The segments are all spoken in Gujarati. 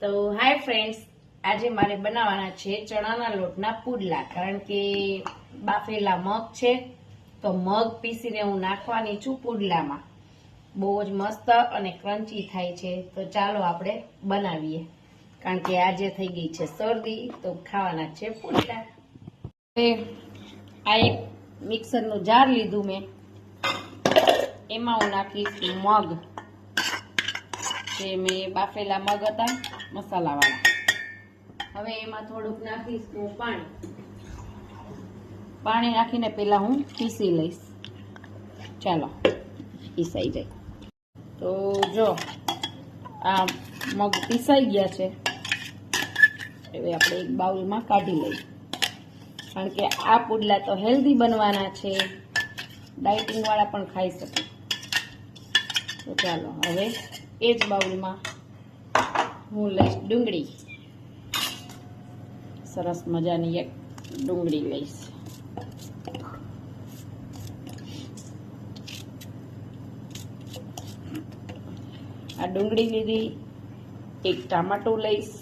તો હાય ફ્રેન્ડ્સ આજે મારે બનાવવાના છે ચણાના લોટના પુડલા. કારણ કે બાફેલા મગ છે, તો મગ પીસીને હું નાખવાની છું પુડલામાં. બહુ જ મસ્ત અને ક્રન્ચી થાય છે. તો ચાલો આપણે બનાવીએ. કારણ કે આજે થઈ ગઈ છે શરદી, તો ખાવાના છે પુડલા. આ એક મિક્સરનું જાર લીધું મેં. એમાં હું નાખીશ મગ. જે મેં બાફેલા મગ હતા. મસાલાવાળા હવે એમાં થોડુંક નાખીશ હું પાણી. પાણી નાખીને પહેલાં હું પીસી લઈશ. ચાલો, પીસાઈ જાય. તો જો, આ મગ પીસાઈ ગયા છે. હવે આપણે એક બાઉલમાં કાઢી લઈએ. કારણ કે આ પુડલા તો હેલ્ધી બનવાના છે. ડાયટિંગ વાળા પણ ખાઈ શકે. તો ચાલો, હવે એ જ બાઉલમાં હું લઈશ ડુંગળી. સરસ મજાની એક ડુંગળી લઈશ. આ ડુંગળી લીધી, એક ટામાટું લઈશ.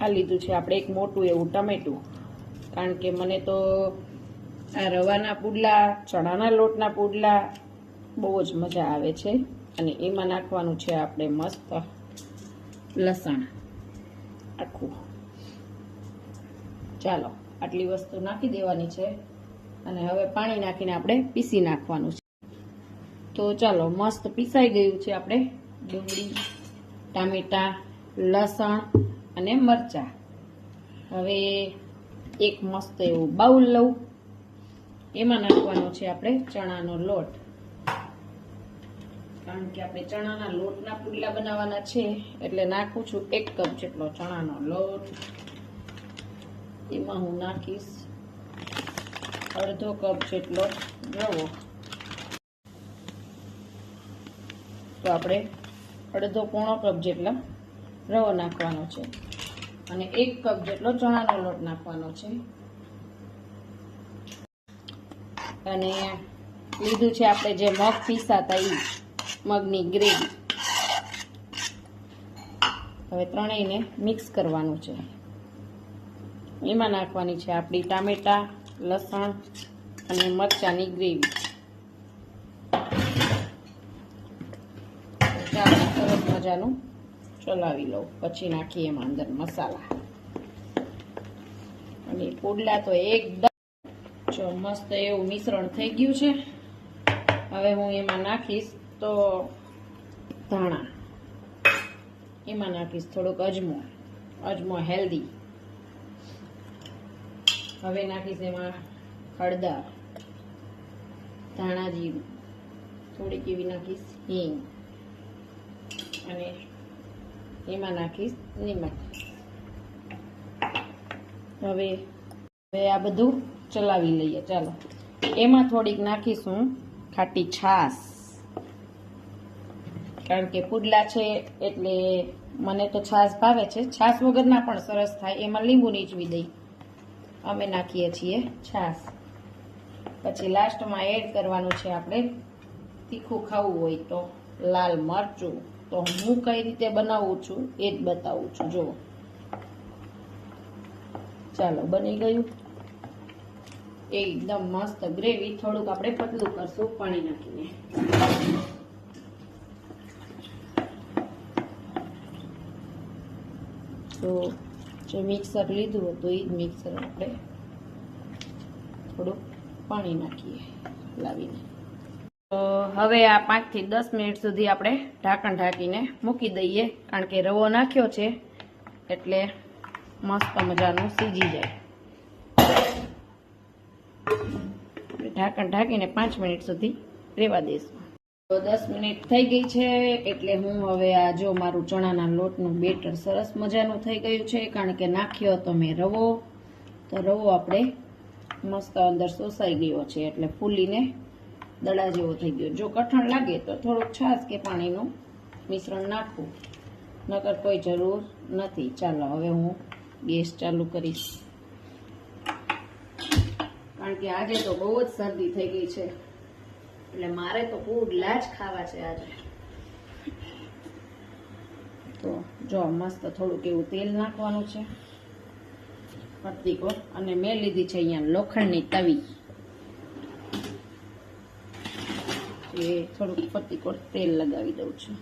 આ લીધું છે, આપણે એક મોટું એવું ટમેટું. કારણ કે મને તો આ રવાના પુડલા, ચણાના લોટના પુડલા, બહુ જ મજા આવે છે. અને એમાં નાખવાનું છે આપણે મસ્ત લસણ આખું. ચાલો, આટલી વસ્તુ નાખી દેવાની છે અને હવે પાણી નાખીને આપણે પીસી નાખવાનું છે. તો ચાલો, મસ્ત પીસાઈ ગયું છે આપણે. ડુંગળી, ટામેટા, લસણ અને મરચા. હવે એક મસ્ત એવું બાઉલ લઉં. એમાં નાખવાનો છે આપણે ચણાનો લોટ. કારણ કે આપણે ચણાના લોટના પુડલા બનાવવાના છે, એટલે નાખું છું એક કપ જેટલો ચણાનો લોટ. એમાં હું નાખીશ અડધો કપ જેટલો રવો. તો આપણે અડધો પોણો કપ જેટલા રવો નાખવાનો છે. અને એક કપ જેટલો ચણાનો લોટ નાખવાનો છે. અને લીધું છે આપણે જે મગ પીસાતા એ મગની ગ્રેવી. હવે ત્રણેયને મિક્સ કરવાનું છે. એમાં નાખવાની છે આપણી ટામેટા, લસણ અને મરચાંની ગ્રેવી. ચાલો, સરસ મજાનું ચલાવી લઉં. પછી નાખીએ એમાં અંદર મસાલા. અને પુડલા તો એકદમ જો મસ્ત એવું મિશ્રણ થઈ ગયું છે. હવે હું એમાં નાખીશ તો ધાણા. એમાં નાખીશ થોડોક અજમો. અજમો હેલ્ધી હવે નાખીશ એમાં હળદર. ધાણા જીરું. થોડીક એવી નાખીશ હિંગ. અને એમાં નાખીશ નિમક. હવે હવે આ બધું ચલાવી લઈએ, ચાલો. એમાં થોડીક નાખીશું ખાટી છાશ. કારણ કે પુડલા છે એટલે મને તો છાશ ભાવે છે. છાશ વગરના પણ સરસ થાય. એમાં લીંબુ નીચવી દઈ. અમે નાખીએ છીએ છાશ. પછી લાસ્ટમાં એડ કરવાનું છે આપણે તીખું ખાવું હોય તો લાલ મરચું. તો હું કઈ રીતે બનાવું છું એ જ બતાવું છું. જુઓ. ચાલો, બની ગયું. એકદમ મસ્ત ગ્રેવી. થોડુંક આપણે પતલું કરશું પાણી નાખીને. તો જે મિક્સર લીધું હતું એ જ મિક્સર આપણે થોડુંક પાણી નાખીએ લાવીને તો હવે આ પાંચથી દસ મિનિટ સુધી આપણે ઢાંકણ ઢાંકીને મૂકી દઈએ, કારણ કે રવો નાખ્યો છે, એટલે મસ્ત મજાનું સીજી જાય. ઢાંકણ ઢાંકીને પાંચ મિનિટ સુધી રહેવા દઈશું. તો દસ મિનિટ થઈ ગઈ છે, એટલે હું હવે આ જો મારું ચણાના લોટનું બેટર સરસ મજાનું થઈ ગયું છે, કારણ કે નાખ્યો તો મેં રવો. તો રવો આપણે મસ્ત અંદર સોસાઈ ગયો છે, એટલે ફૂલીને દડા જેવો થઈ ગયો. જો કઠણ લાગે તો થોડુંક છાશ કે પાણીનું મિશ્રણ નાખવું. નકર કોઈ જરૂર નથી. ચાલો, હવે હું ગેસ ચાલુ કરીશ. કારણ કે આજે તો બહુ જ શરદી થઈ ગઈ છે. એટલે મારે તો પુડલા જ ખાવા છે આજે. તો જો મસ્ત થોડુંક એવું તેલ નાખવાનું છે. પત્તીકો અને મેં લીધી છે અહીંયા લોખંડની તવી. એ થોડુંક પત્તીકો તેલ લગાવી દઉં છું.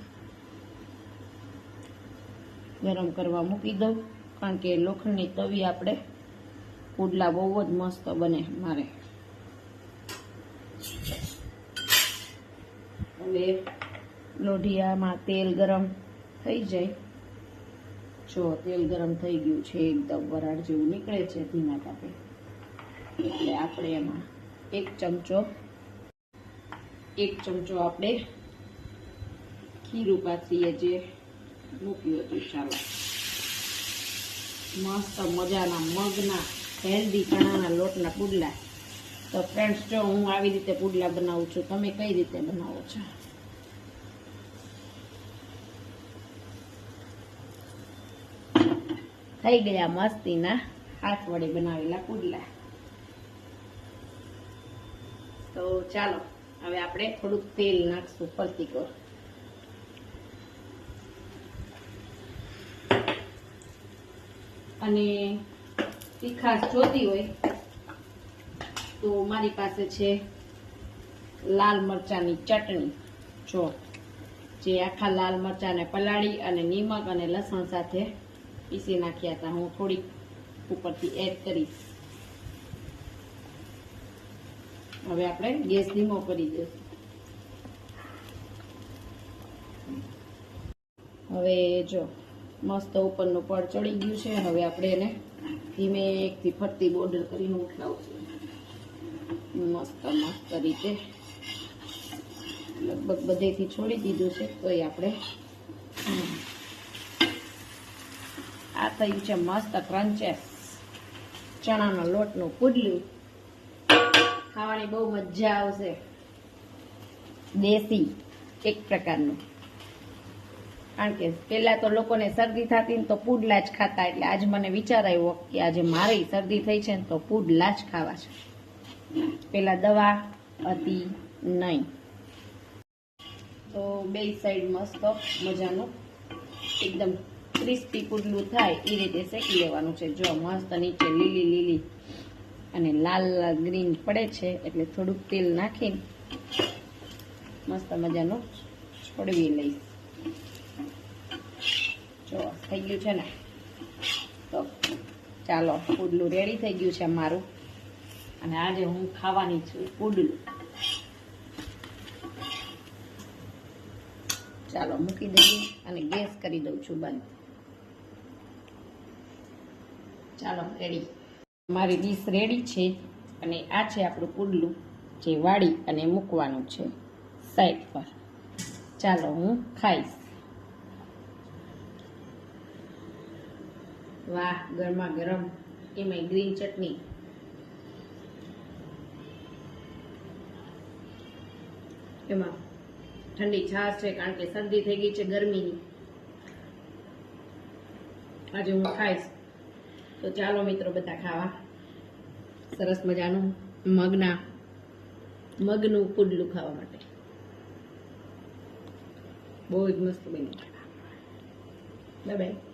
ગરમ કરવા મૂકી દઉં. કારણ કે લોખંડની તવી આપણે પુડલા બહુ જ મસ્ત બને મારે. હવે લોઢિયામાં તેલ ગરમ થઈ જાય. જો તેલ ગરમ થઈ ગયું છે, એકદમ વરાળ જેવું નીકળે છે ધીમા તાપે. એટલે આપણે એમાં એક ચમચો એક ચમચો આપણે ખીરું પાથરીએ જે મૂક્યું હતું, ચાલો. મસ્ત મજાના મગના હેલ્ધી ચણાના લોટના પુડલા. તો ફ્રેન્ડ્સ જો હું આવી રીતે પુડલા બનાવું છું, તમે કઈ રીતે બનાવો છો? થઈ ગયા મસ્તીના હાથ વડે બનાવેલા પુડલા. તો ચાલો, હવે આપણે થોડુંક તેલ નાખશું ફરતી અને તીખાશ જોતી હોય, તો મારી પાસે છે લાલ મરચાંની ચટણી. જો, જે આખા લાલ મરચાંને પલાળી અને નિમક અને લસણ સાથે પીસી નાખ્યા હતા. હું થોડીક ઉપરથી એડ કરીશ. હવે આપણે ગેસ ધીમો કરી દઈશું. હવે જો, મસ્ત ઉપરનું પડ ચડી ગયું છે. હવે આપણે એને ધીમે એકથી ફરતી બોર્ડર કરીને ઉઠાવશું મસ્ત મસ્ત રીતે લગભગ બધેથી છોડી દીધું છે, તોય આપણે આ થયું છે મસ્ત ક્રંચેસ ચણાના લોટનું પુડલું. ખાવાની બહુ મજા આવશે. દેશી, એક પ્રકારનું. કારણ કે પેલા તો લોકોને શરદી થતી ને તો પુડલા જ ખાતા, એટલે આજ મને વિચાર આવ્યો કે આજે મારે શરદી થઈ છે ને તો પુડલા જ ખાવા છે. પેલા દવા હતી નહીં. તો બે સાઈડ મસ્ત મજાનું, એકદમ ક્રિસ્પી પુડલું થાય એ રીતે શેકી લેવાનું છે. જો મસ્ત નીચે લીલી લીલી અને લાલ લાલ ગ્રીન પડે છે, એટલે થોડુંક તેલ નાખીને મસ્ત મજાનું છોડવી લઈશ. જો, થઈ ગયું છે ને? તો ચાલો, પુડલું રેડી થઈ ગયું છે મારું. અને આજે હું ખાવાની છું પુડલું. ચાલો, મૂકી દઈએ અને ગેસ કરી દઉં છું બંધ. ચાલો રેડી મારી ડીશ રેડી છે અને આ છે આપણું પુડલું જે વાળી અને મૂકવાનું છે સાઈડ પર. ચાલો, હું ખાઈશ. વાહ, ગરમા ગરમ. એમાં ગ્રીન ચટણી. એમાં ઠંડી છાશ છે, કારણ કે શરદી થઈ ગઈ છે ગરમીની. આજે હું ખાઈશ. તો ચાલો મિત્રો બધા ખાવા. સરસ મજાનું મગના, મગનું પુડલું ખાવા માટે. બહુ જ મસ્ત બન્યું. Bye bye.